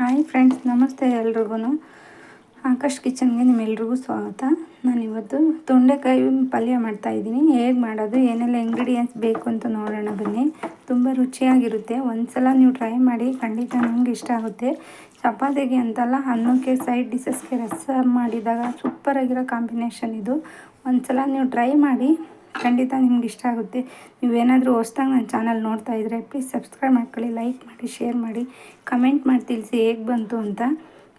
Hi friends, ನಮಸ್ತೆ ಎಲ್ರಿಗೂ. ಆಕಾಶ್ ಕಿಚನ್ಗೆ ನಿಮ್ಮೆಲ್ರಿಗೂ ಸ್ವಾಗತ. ನಾನಿವತ್ತು ತೊಂಡೆಕಾಯಿ ಪಲ್ಯ ಮಾಡ್ತಾಯಿದ್ದೀನಿ ಹೇಗೆ ಮಾಡೋದು, ಏನೆಲ್ಲ ಇಂಗ್ರೀಡಿಯೆಂಟ್ಸ್ ಬೇಕು ಅಂತ ನೋಡೋಣ ಬನ್ನಿ. ತುಂಬ ರುಚಿಯಾಗಿರುತ್ತೆ. ಒಂದು ಸಲ ನೀವು ಟ್ರೈ ಮಾಡಿ ಖಂಡಿತ ನಿಮ್ಗೆ ಇಷ್ಟ ಆಗುತ್ತೆ. ಚಪಾತಿಗೆ ಅಂತಲ್ಲ ಅನ್ನಕ್ಕೆ ಸೈಡ್ ಡಿಶಸ್ಗೆ ರಸ ಮಾಡಿದಾಗ ಸೂಪರಾಗಿರೋ ಕಾಂಬಿನೇಷನ್ ಇದು. ಒಂದು ಸಲ ನೀವು ಟ್ರೈ ಮಾಡಿ ಖಂಡಿತ ನಿಮ್ಗೆ ಇಷ್ಟ ಆಗುತ್ತೆ. ನೀವೇನಾದರೂ ಹೊಸ್ದಾಗಿ ನನ್ನ ಚಾನಲ್ ನೋಡ್ತಾ ಇದ್ದರೆ ಪ್ಲೀಸ್ ಸಬ್ಸ್ಕ್ರೈಬ್ ಮಾಡ್ಕೊಳ್ಳಿ ಲೈಕ್ ಮಾಡಿ ಶೇರ್ ಮಾಡಿ ಕಮೆಂಟ್ ಮಾಡಿ ತಿಳಿಸಿ ಹೇಗೆ ಬಂತು ಅಂತ.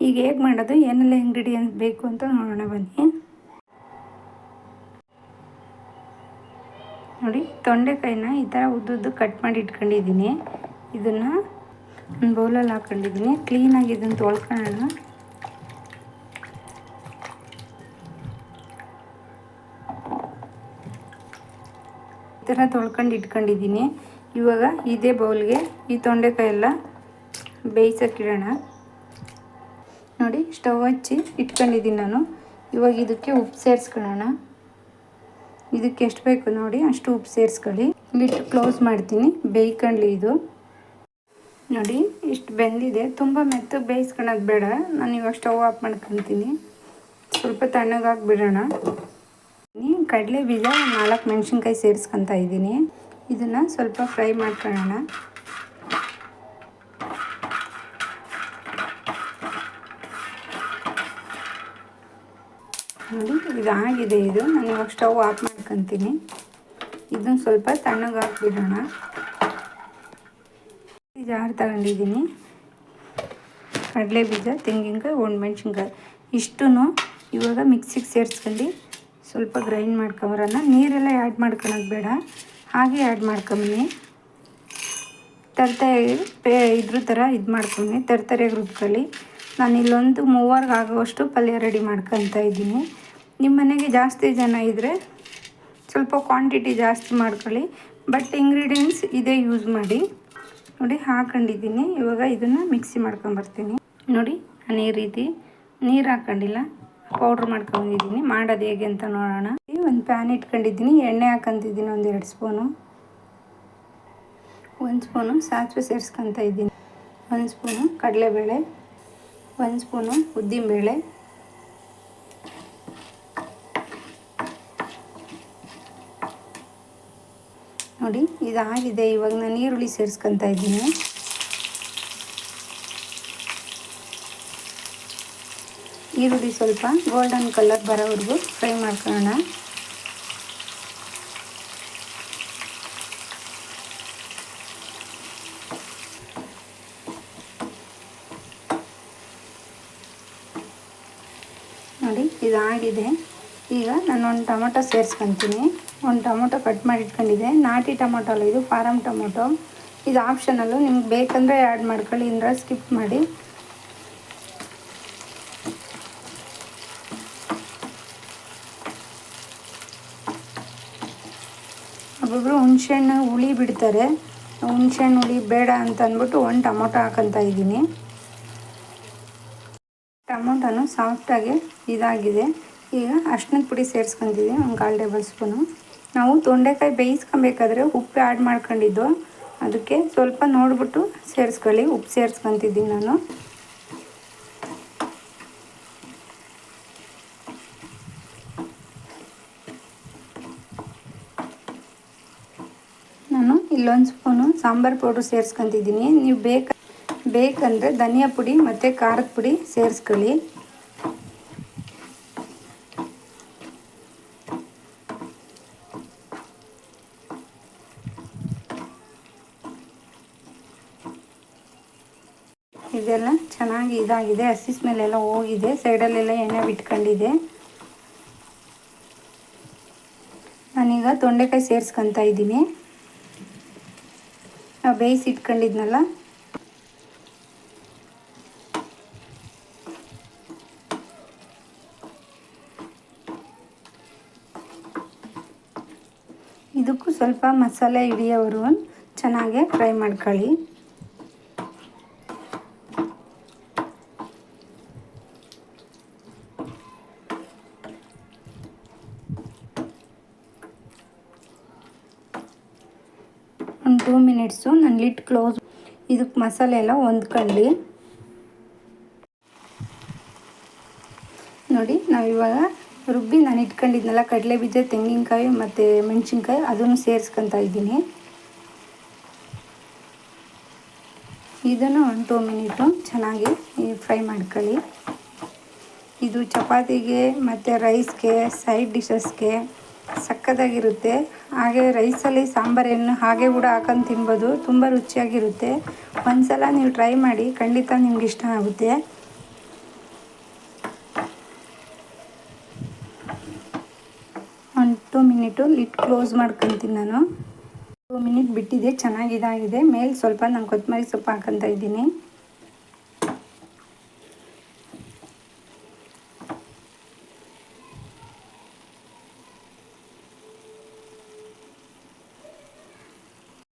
ಈಗ ಹೇಗೆ ಮಾಡೋದು, ಏನೆಲ್ಲ ಇಂಗ್ರೀಡಿಯೆಂಟ್ಸ್ ಬೇಕು ಅಂತ ನೋಡೋಣ ಬನ್ನಿ. ನೋಡಿ, ತೊಂಡೆಕಾಯಿನ ಈ ಥರ ಉದ್ದುದ್ದು ಕಟ್ ಮಾಡಿ ಇಟ್ಕೊಂಡಿದ್ದೀನಿ. ಇದನ್ನು ಒಂದು ಬೌಲಲ್ಲಿ ಹಾಕ್ಕೊಂಡಿದ್ದೀನಿ ಕ್ಲೀನಾಗಿ ಇದನ್ನು ತೊಳ್ಕೊಳ್ಳೋಣ. ಥರ ತೊಳ್ಕೊಂಡು ಇಟ್ಕೊಂಡಿದ್ದೀನಿ. ಇವಾಗ ಇದೇ ಬೌಲ್ಗೆ ಈ ತೊಂಡೆಕಾಯಿ ಎಲ್ಲ ಬೇಯಿಸೋಕ್ಕಿಡೋಣ. ನೋಡಿ, ಸ್ಟವ್ ಹಚ್ಚಿ ಇಟ್ಕೊಂಡಿದ್ದೀನಿ ನಾನು. ಇವಾಗ ಇದಕ್ಕೆ ಉಪ್ಪು ಸೇರಿಸ್ಕೊಳ್ಳೋಣ. ಇದಕ್ಕೆ ಎಷ್ಟು ಬೇಕು ನೋಡಿ, ಅಷ್ಟು ಉಪ್ಪು ಸೇರಿಸ್ಕೊಳ್ಳಿ. ಲಿಟ್ಟು ಕ್ಲೋಸ್ ಮಾಡ್ತೀನಿ ಬೇಯ್ಕೊಳ್ಳಿ ಇದು. ನೋಡಿ, ಇಷ್ಟು ಬೆಂದಿದೆ. ತುಂಬ ಮೆತ್ತಗೆ ಬೇಯಿಸ್ಕೊಳೋದು ಬೇಡ. ನಾನು ಇವಾಗ ಸ್ಟವ್ ಆಫ್ ಮಾಡ್ಕೊತೀನಿ. ಸ್ವಲ್ಪ ತಣ್ಣಗಾಗಿ ಬಿಡೋಣ ಕಡಲೆ ಬೀಜ ನಾಲ್ಕು ಮೆಣಸಿನ್ಕಾಯಿ ಸೇರಿಸ್ಕೊತಾ ಇದ್ದೀನಿ. ಇದನ್ನು ಸ್ವಲ್ಪ ಫ್ರೈ ಮಾಡ್ಕೊಳ್ಳೋಣ. ನೋಡಿ ಇದಾಗಿದೆ ಇದು. ನಾನು ಇವಾಗ ಸ್ಟವ್ ಆಫ್ ಮಾಡ್ಕೊತೀನಿ. ಇದನ್ನು ಸ್ವಲ್ಪ ತಣ್ಣಗೆ ಹಾಕ್ಬಿಡೋಣ. ಜಾರ್ ತಗೊಂಡಿದ್ದೀನಿ. ಕಡಲೆ ಬೀಜ, ತೆಂಗಿನಕಾಯಿ ಒಣಮೆಣ್ಸಿನ್ಕಾಯಿ ಇಷ್ಟು ಇವಾಗ ಮಿಕ್ಸಿಗೆ ಸೇರಿಸ್ಕೊಂಡು ಸ್ವಲ್ಪ ಗ್ರೈಂಡ್ ಮಾಡ್ಕೊಂಬರೋಣ. ನೀರೆಲ್ಲ ಆ್ಯಡ್ ಮಾಡ್ಕೊಳೋದು ಬೇಡ. ಹಾಗೆ ಆ್ಯಡ್ ಮಾಡ್ಕೊಂಬನ್ನಿ. ತರಕಾರಿ ಪೇ, ಇದ್ರ ಥರ ಇದು ಮಾಡ್ಕೊಂಬನ್ನಿ. ತರಕಾರಿಯಾಗಿ ರುಬ್ಕೊಳ್ಳಿ ನಾನು ಇಲ್ಲೊಂದು ಮೂವರ್ಗೆ ಆಗೋವಷ್ಟು ಪಲ್ಯ ರೆಡಿ ಮಾಡ್ಕೊತ ಇದ್ದೀನಿ. ನಿಮ್ಮ ಮನೆಗೆ ಜಾಸ್ತಿ ಜನ ಇದ್ದರೆ ಸ್ವಲ್ಪ ಕ್ವಾಂಟಿಟಿ ಜಾಸ್ತಿ ಮಾಡ್ಕೊಳ್ಳಿ. ಬಟ್ ಇಂಗ್ರೀಡಿಯೆಂಟ್ಸ್ ಇದೇ ಯೂಸ್ ಮಾಡಿ. ನೋಡಿ, ಹಾಕೊಂಡಿದ್ದೀನಿ. ಇವಾಗ ಇದನ್ನು ಮಿಕ್ಸಿ ಮಾಡ್ಕೊಂಬರ್ತೀನಿ. ನೋಡಿ, ನಾನು ಈ ರೀತಿ ನೀರು ಹಾಕ್ಕೊಂಡಿಲ್ಲ ಪೌಡ್ರ್ ಮಾಡ್ಕೊಂಡಿದ್ದೀನಿ. ಮಾಡೋದು ಹೇಗೆ ಅಂತ ನೋಡೋಣ. ಒಂದು ಪ್ಯಾನ್ ಇಟ್ಕೊಂಡಿದ್ದೀನಿ. ಎಣ್ಣೆ ಹಾಕೊಂತಿದ್ದೀನಿ ಒಂದು ಎರಡು ಸ್ಪೂನು. ಒಂದು ಸ್ಪೂನು ಸಾಸಿವೆ ಸೇರಿಸ್ಕೊತ ಇದ್ದೀನಿ. ಒಂದು ಸ್ಪೂನು ಕಡಲೆಬೇಳೆ. ಒಂದು ಸ್ಪೂನು ಉದ್ದಿನಬೇಳೆ. ನೋಡಿ, ಇದಾಗಿದೆ. ಇವಾಗ ನಾನು ಈರುಳ್ಳಿ ಸೇರಿಸ್ಕೊತ ಇದ್ದೀನಿ. ಈರುಳ್ಳಿ ಸ್ವಲ್ಪ ಗೋಲ್ಡನ್ ಕಲರ್ ಬರೋವರೆಗೂ ಫ್ರೈ ಮಾಡ್ಕೊಳ್ಳೋಣ. ನೋಡಿ ಇದಾಗಿದೆ ಈಗ ನಾನು ಒಂದು ಟೊಮೊಟೊ ಸೇರಿಸ್ಕೊತೀನಿ. ಒಂದು ಟೊಮೊಟೊ ಕಟ್ ಮಾಡಿ ಇಟ್ಕೊಂಡಿದ್ದೆ. ನಾಟಿ ಟೊಮೊಟೊ ಅಲ್ಲ, ಇದು ಫಾರಮ್ ಟೊಮೊಟೊ. ಇದು ಆಪ್ಷನಲ್ಲು ನಿಮ್ಗೆ ಬೇಕಂದರೆ ಆ್ಯಡ್ ಮಾಡ್ಕೊಳ್ಳಿ ಇಂದ್ರೆ ಸ್ಕಿಪ್ ಮಾಡಿ. ಒಬ್ಬೊಬ್ಬರು ಹುಣಸೆಹಣ್ಣು ಹುಳಿ ಬಿಡ್ತಾರೆ. ಹುಣಸೆಹಣ್ಣು ಹುಳಿ ಬೇಡ ಅಂತ ಅಂದ್ಬಿಟ್ಟು ಒಂದು ಟೊಮೊಟೊ ಹಾಕೊಂತ ಇದ್ದೀನಿ. ಟೊಮೊಟೊನು ಸಾಫ್ಟಾಗಿ ಇದಾಗಿದೆ. ಈಗ ಅರ್ಶಿನದ ಪುಡಿ ಸೇರಿಸ್ಕೊತಿದ್ದೀನಿ ಒಂದು ಕಾಲು ಟೇಬಲ್ ಸ್ಪೂನು. ನಾವು ತೊಂಡೆಕಾಯಿ ಬೇಯಿಸ್ಕೊಬೇಕಾದ್ರೆ ಉಪ್ಪು ಆ್ಯಡ್ ಮಾಡ್ಕೊಂಡಿದ್ದು. ಅದಕ್ಕೆ ಸ್ವಲ್ಪ ನೋಡಿಬಿಟ್ಟು ಸೇರಿಸ್ಕೊಳ್ಳಿ, ಉಪ್ಪು ಸೇರಿಸ್ಕೊತಿದ್ದೀನಿ ನಾನು ನಾನು ಇಲ್ಲೊಂದು ಸ್ಪೂನು ಸಾಂಬಾರು ಪೌಡ್ರ್ ಸೇರಿಸ್ಕೊತಿದ್ದೀನಿ. ನೀವು ಬೇಕು, ಬೇಕಂದರೆ ಧನಿಯಾ ಪುಡಿ ಮತ್ತು ಖಾರದ ಪುಡಿ ಸೇರಿಸ್ಕೊಳ್ಳಿ. ಇದೆಲ್ಲ ಚೆನ್ನಾಗಿ ಇದಾಗಿದೆ. ಹಸಿ ಸ್ಮೆಲ್ಲೆಲ್ಲ ಹೋಗಿದೆ. ಸೈಡಲ್ಲೆಲ್ಲ ಎಣ್ಣೆ ಬಿಟ್ಕೊಂಡಿದೆ. ನಾನೀಗ ತೊಂಡೆಕಾಯಿ ಸೇರಿಸ್ಕೊತಾ ಇದ್ದೀನಿ. ನಾವು ಬೇಯಿಸಿ ಇಟ್ಕೊಂಡಿದ್ನಲ್ಲ? ಇದಕ್ಕೂ ಸ್ವಲ್ಪ ಮಸಾಲೆ ಹಿಡಿಯೋರು ಚೆನ್ನಾಗೆ ಫ್ರೈ ಮಾಡ್ಕೊಳ್ಳಿ. ಟೂ ಮಿನಿಟ್ಸು ನಾನು ಲಿಟ್ ಕ್ಲೋಸ್ ಇದಕ್ಕೆ ಮಸಾಲೆ ಎಲ್ಲ ಹೊಂದ್ಕೊಳ್ಳಿ. ನೋಡಿ ನಾವಿವಾಗ ರುಬ್ಬಿ ನಾನು ಇಟ್ಕೊಂಡಿದ್ನಲ್ಲ ಕಡಲೆ ಬೀಜ ತೆಂಗಿನಕಾಯಿ ಮತ್ತು ಮೆಣಸಿನ್ಕಾಯಿ ಅದನ್ನು ಸೇರಿಸ್ಕೊತ ಇದ್ದೀನಿ. ಇದನ್ನು ಒಂದು ಟೂ ಮಿನಿಟು ಚೆನ್ನಾಗಿ ಫ್ರೈ ಮಾಡ್ಕೊಳ್ಳಿ. ಇದು ಚಪಾತಿಗೆ ಮತ್ತು ರೈಸ್ಗೆ ಸೈಡ್ ಡಿಶಸ್ಗೆ ಸಕ್ಕತ್ತಾಗಿರುತ್ತೆ ಹಾಗೆ ರೈಸಲ್ಲಿ ಸಾಂಬಾರನ್ನು ಹಾಗೆ ಕೂಡ ಹಾಕೊಂಡು ತಿನ್ಬೋದು. ತುಂಬ ರುಚಿಯಾಗಿರುತ್ತೆ. ಒಂದ್ಸಲ ನೀವು ಟ್ರೈ ಮಾಡಿ, ಖಂಡಿತ ನಿಮ್ಗೆ ಇಷ್ಟ ಆಗುತ್ತೆ. ಒಂದು ಟೂ ಮಿನಿಟು ಲಿಟ್ ಕ್ಲೋಸ್ ಮಾಡ್ಕೊತೀನಿ ನಾನು. ಟೂ ಮಿನಿಟ್ ಬಿಟ್ಟಿದೆ ಚೆನ್ನಾಗಿದಾಗಿದೆ ಮೇಲೆ ಸ್ವಲ್ಪ ನಾನು ಕೊತ್ತಂಬರಿ ಸೊಪ್ಪು ಹಾಕೊತ ಇದ್ದೀನಿ.